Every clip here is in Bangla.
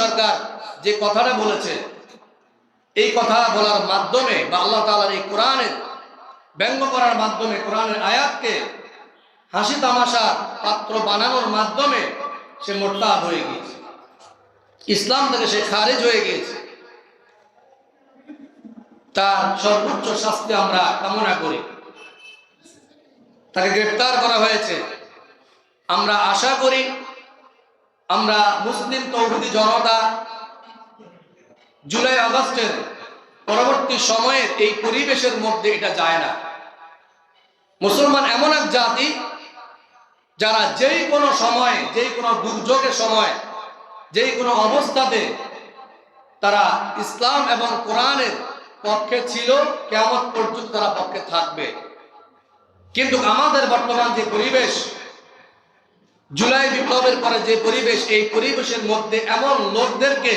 সরকার যে কথাটা বলেছে, এই কথা বলার মাধ্যমে বা আল্লাহ তালার এই কোরআনের, ব্যঙ্গ করার মাধ্যমে, কোরআনের আয়াতকে হাসি তামাশা পাত্র বানানোর মাধ্যমে সে মোরতাদ হয়ে গিয়েছে। ইসলাম থেকে সে খারিজ হয়ে গিয়েছে। তার সর্বোচ্চ শাস্তি আমরা কামনা করি। তাকে গ্রেপ্তার করা হয়েছে। আমরা আশা করি আমরা মুসলিম তৌহিদি জনতা জুলাই আগস্টের পরবর্তী সময়ের এই পরিবেশের মধ্যে এটা যায় না। মুসলমান এমন এক জাতি যারা যেই কোনো সময়ে, যেই কোনো দুর্যোগের সময়, যেই কোনো অবস্থাতে তারা ইসলাম এবং কোরআনের পক্ষে ছিল কেমন পর্যন্ত তারা পক্ষে থাকবে। কিন্তু আমাদের বর্তমান যে পরিবেশ জুলাই বিপ্লবের পরে যে পরিবেশ, এই পরিবেশের মধ্যে এমন লোকদেরকে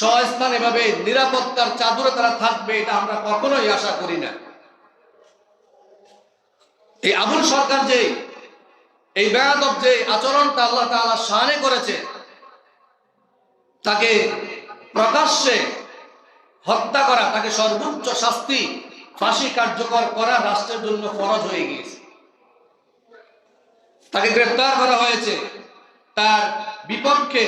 সস্থান এভাবে নিরাপত্তার চাদরে তারা থাকবে, এটা আমরা কখনোই আশা করি না। এই আবুল সরকার যে এই বেয়াদব যে আচরণটা আল্লাহ তাআলা শানে করেছে, তাকে প্রকাশ্যে হত্যা করা, তাকে সর্বোচ্চ শাস্তি ফাঁসি কার্যকর করা রাষ্ট্রের জন্য ফরজ হয়ে গিয়েছে। তাকে গ্রেপ্তার করা হয়েছে। তার বিপক্ষে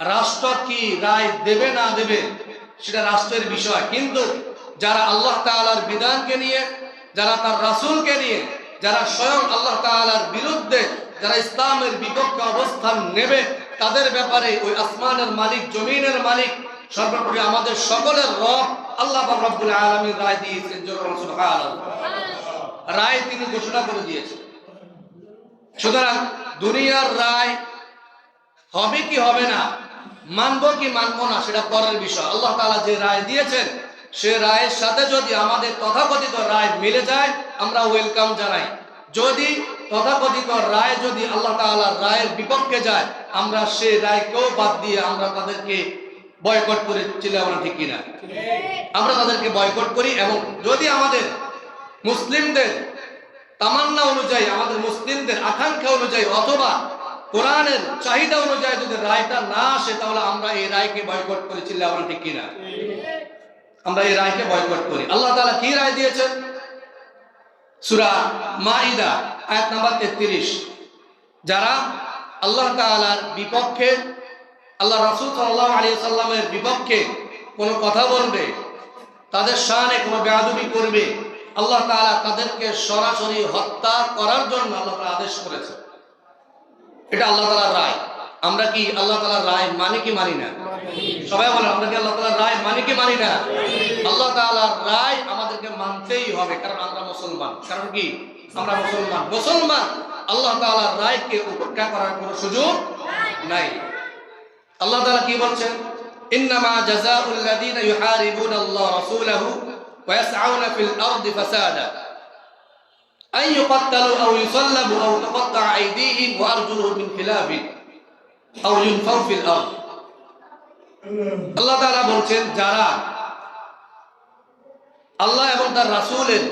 রাষ্ট্র কি রায় দেবে, না দেবে, সেটা রাষ্ট্রের বিষয়। কিন্তু যারা আল্লাহ তাআলার বিধানকে নিয়ে, যারা তার রাসুলকে নিয়ে, যারা স্বয়ং আল্লাহ তাআলার বিরুদ্ধে, যারা ইসলামের বিপক্ষে অবস্থান নেবে, তাদের ব্যাপারে ওই আসমানের মালিক, জমিনের মালিক, সর্বোপরি আমাদের সকলের রব আল্লাহ রায় দিয়েছেন রায় তিনি ঘোষণা করে দিয়েছেন। সুতরাং দুনিয়ার রায় হবে কি হবে না, মানব কি মানব না, সেটা পরের বিষয়। আল্লাহ তাআলা যে রায় দিয়েছেন, সে রায়ের সাথে যদি আমাদের তথাকথিত রায় মিলে যায়, আমরা ওয়েলকাম জানাই। যদি তথাকথিত রায় যদি আল্লাহ তাআলার রায়ের বিপক্ষে যায়, আমরা সে রায়কেও বাদ দিয়ে আমরা তাদেরকে বয়কট করে আমরা ঠিক কিনা? আমরা তাদেরকে বয়কট করি এবং যদি আমাদের মুসলিমদের তামান্না অনুযায়ী আমাদের মুসলিমদের আকাঙ্ক্ষা অনুযায়ী অথবা কোরআনের চাহিদা অনুযায়ী যদি রায়টা না আসে, তাহলে আমরা এই রায়কে বয়কট করে। চিল্লা আমরা ঠিক কিনা? আমরা এই রায়কে বয়কট করি। আল্লাহ তাআলা কি রায় দিয়েছেন? সুরা মাইদা আয়াত নাম্বার 33 যারা আল্লাহ তাআলার বিপক্ষে, আল্লাহ রাসূল সাল্লাল্লাহু আলাইহি সাল্লামের বিপক্ষে কোনো কথা বলবে, তাদের শানে কোনো বেয়াদবি করবে আল্লাহ তাআলা তাদেরকে সরাসরি হত্যা করার জন্য আল্লাহ তাআলা আদেশ করেছে। এটা আল্লাহ তাআলার রায়। আমরা কি আল্লাহ তাআলার রায় মানি কি মানি না? সবাই বলে আমরা কি আল্লাহ তাআলার রায় মানি কি মানি না? আল্লাহ তাআলার রায় আমাদেরকে মানতেই হবে, কারণ আমরা মুসলমান। কারণ কি? আমরা মুসলমান। মুসলমান আল্লাহ তাআলার রায়কে উপেক্ষা করার কোনো সুযোগ নাই। আল্লাহ তালা কি বলছেন? ইন্নামা জাযাউল লাযীনা ইউহারিবুনা আল্লাহ রাসূলাহু ফিল আরদি ফাসাদা আন ইউকাত্তালু আও ইউসাল্লাবু আও তুকাত্তা'a আইদিহিম ওয়া আরজুলুহুম মিন খিলাফিন আও ইউনফাউ ফিল আরদ আল্লাহ তাআলা বলছেন যারা আল্লাহ এবং তার রাসূলের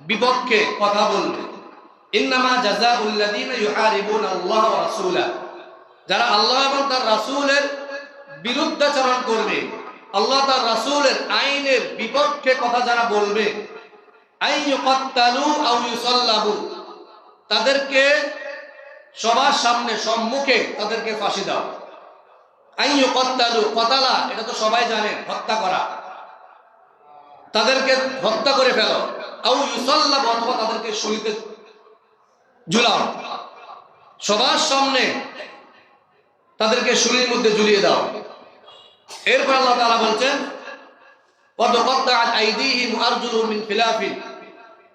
বিপক্ষে কথা বলবে। ইন্নামা জাযাউল লাযীনা ইউহারিবুনা আল্লাহ ওয়া যারা আল্লাহ এবং তার রাসূলের বিরুদ্ধাচরণ করবে। আল্লাহ তার রাসূলের আইনের বিপক্ষে কথা যারা বলবে তাদেরকে সবার সামনে, সম্মুখে তাদেরকে ফাঁসি দাও। কতালা এটা তো সবাই হত্যা করা। তাদেরকে হত্যা করে ফেলো। ইউসাল্লাবু অথবা তাদেরকে শুলিতে ঝুলাও। সবার সামনে তাদেরকে শুলির মধ্যে ঝুলিয়ে দাও। এরপর আল্লাহ তাআলা বলছেন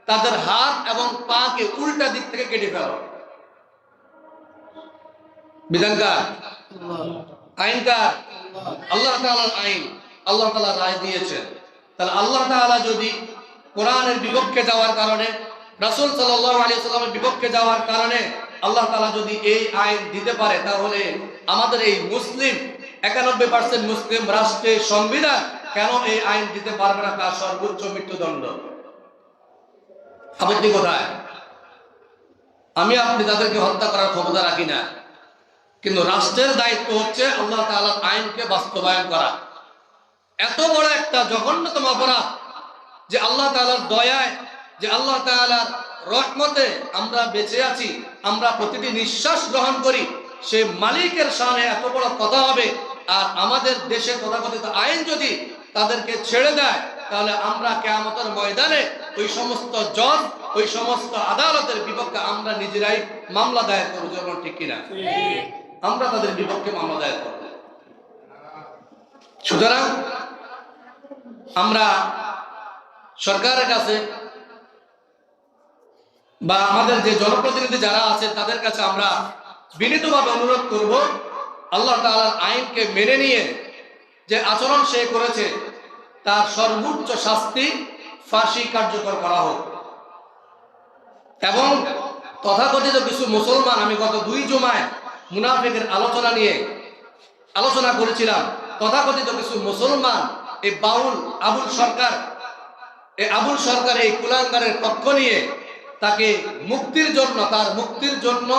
তাদের হাত এবং পাকে উল্টা দিক থেকে কেটে ফেলো। আল্লাহ যদি কোরআনের বিপক্ষে যাওয়ার কারণে, রাসূল সাল্লামের বিপক্ষে যাওয়ার কারণে আল্লাহ তাআলা যদি এই আইন দিতে পারে, তাহলে আমাদের এই মুসলিম একানব্বই পার্সেন্ট মুসলিম রাষ্ট্রের সংবিধান কেন এই আইন দিতে পারবে না তার সর্বোচ্চ মৃত্যুদণ্ড? আপত্তি কোথায়? আমি আপনি তাদেরকে হত্যা করার ক্ষমতা রাখি না। কিন্তু রাষ্ট্রের দায়িত্ব হচ্ছে আল্লাহ তাআলার আইনকে বাস্তবায়ন করা। এত বড় একটা জঘন্যতম অপরাধ যে আল্লাহ তাআলার দয়ায়, যে আল্লাহ তাআলার রহমতে আমরা বেঁচে আছি, আমরা প্রতিটি নিঃশ্বাস গ্রহণ করি, সে মালিকের সামনে এত বড় কথা হবে আর আমাদের দেশে তথাকথিত আইন যদি তাদেরকে ছেড়ে দেয়, তাহলে আমরা কেয়ামতের ময়দানে ওই সমস্ত জজ, ওই সমস্ত আদালতের বিপক্ষে আমরা নিজেরাই মামলা দায়ের করব যখন ঠিক কিনা? আমরা তাদের বিপক্ষে মামলা দায়ের করব। সুতরাং আমরা সরকারের কাছে বা আমাদের যে জনপ্রতিনিধি যারা আছে, তাদের কাছে আমরা বিনীতভাবে অনুরোধ করব আল্লাহ তাআলার আইনকে মেনে নিয়ে যে আচরণ সে করেছে, তার সর্বোচ্চ শাস্তি ফাঁসি কার্যকর করা হোক। এবং তথাকথিত কিছু মুসলমান, আমি গত দুই জমায় মুনাফিকের আলোচনা নিয়ে আলোচনা করেছিলাম, তথাকথিত কিছু মুসলমান, এই বাউল আবুল সরকার, এই আবুল সরকার এই কুলাঙ্গারের পক্ষ নিয়ে তাকে মুক্তির জন্য, তার মুক্তির জন্য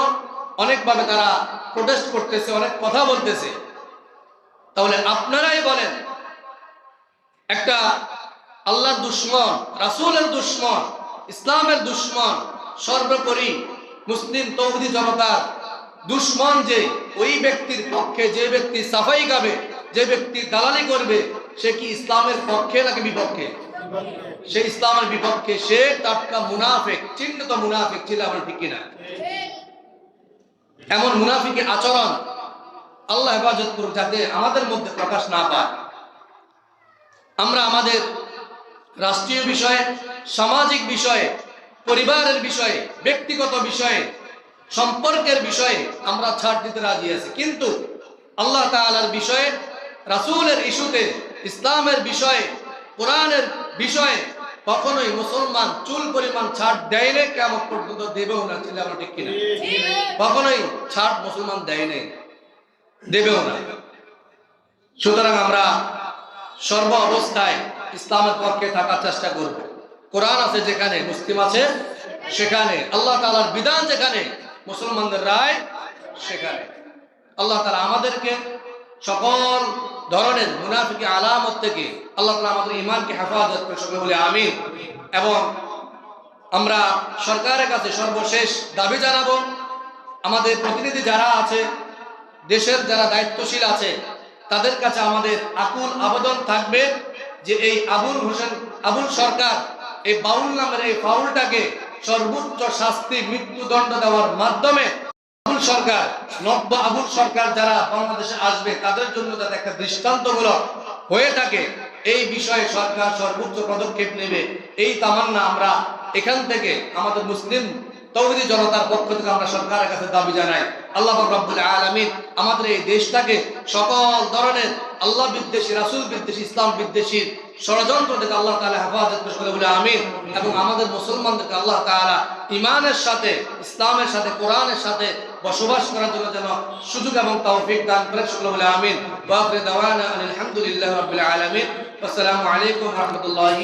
অনেকভাবে তারা প্রোটেস্ট করতেছে, অনেক কথা বলতেছে। তাহলে আপনারাই বলেন, একটা আল্লাহর দুশ্মন, রাসূলের দুশ্মন, ইসলামের দুশ্মন, সর্বোপরি মুসলিম তৌহিদি জনতার দুশ্মন যে, ওই ব্যক্তির পক্ষে যে ব্যক্তি সাফাই গাবে যে ব্যক্তি দালালি করবে, সে কি ইসলামের পক্ষে নাকি বিপক্ষে? সে ইসলামের বিপক্ষে, সে টাটকা মুনাফেক, চিহ্নিত মুনাফেক ছিল আমার ঠিক কিনা? এমন মুনাফিকের আচরণ আল্লাহ হেফাজত করুক যাতে আমাদের মধ্যে প্রকাশ না পায়। আমরা আমাদের রাষ্ট্রীয় বিষয়ে, সামাজিক বিষয়ে, পরিবারের বিষয়ে, ব্যক্তিগত বিষয়ে, সম্পর্কের বিষয়ে আমরা ছাড় দিতে রাজি আছি। কিন্তু আল্লাহ তাআলার বিষয়ে, রাসূলের ইস্যুতে, ইসলামের বিষয়ে, কোরআনের বিষয়ে কখনোই মুসলমান চুল পরিমাণ ছাড় দেয় না কেমন পর্যন্ত দেবেও না, ছিল আমরা ঠিক কিনা? কখনোই ছাড় মুসলমান দেয় নাই দেবেও না। সুতরাং আমরা সর্ব অবস্থায় ইসলামের পক্ষে থাকার চেষ্টা করব। কোরআন আছে যেখানে, মুসলিম আছে সেখানে, আল্লাহ তাআলার বিধান যেখানে, মুসলমানদের রায় সেখানে। আল্লাহ তালা আমাদেরকে সকল ধরনের মুনাফিকি আলামত থেকে আল্লাহ তাআলা আমাদের ইমানকে হেফাজত করে বলে আমিন। এবং আমরা সরকারের কাছে সর্বশেষ দাবি জানাব, আমাদের প্রতিনিধি যারা আছে, দেশের যারা দায়িত্বশীল আছে, তাদের কাছে আমাদের আকুল আবেদন থাকবে যে এই আবুল হোসেন, আবুল সরকার এই বাউল নামের এই ফাউলটাকে সর্বোচ্চ শাস্তি, মৃত্যুদণ্ড দেওয়ার মাধ্যমে সরকার, নব্য আবুল সরকার যারা বাংলাদেশে আসবে, তাদের জন্য যাতে একটা দৃষ্টান্তমূলক হয়ে থাকে, এই বিষয়ে সরকার সর্বোচ্চ পদক্ষেপ নেবে। এই তামান্না আমরা এখান থেকে আমাদের মুসলিম তৌহিদি জনতার পক্ষ থেকে আমরা সরকারের কাছে দাবি জানাই। আল্লাহ রাব্বুল আলামিন আমাদের এই দেশটাকে সকল ধরনের আল্লাহ বিদ্বেষী, রাসূল বিদ্বেষী, ইসলাম বিদ্বেষী ষড়যন্ত্র আল্লাহ তালা হেফাজত করে বলে আমিন। এবং আমাদের মুসলমানদেরকে আল্লাহ তালা ইমানের সাথে, ইসলামের সাথে, কোরআনের সাথে বসবাস করার জন্য যেন সুযোগ এবং তৌফিক দান করে সকলে বলে আমিন। আখির দাওয়ানা আলহামদুলিল্লাহি রাব্বিল আলামিন। আসসালামু আলাইকুম রহমতুল্লাহ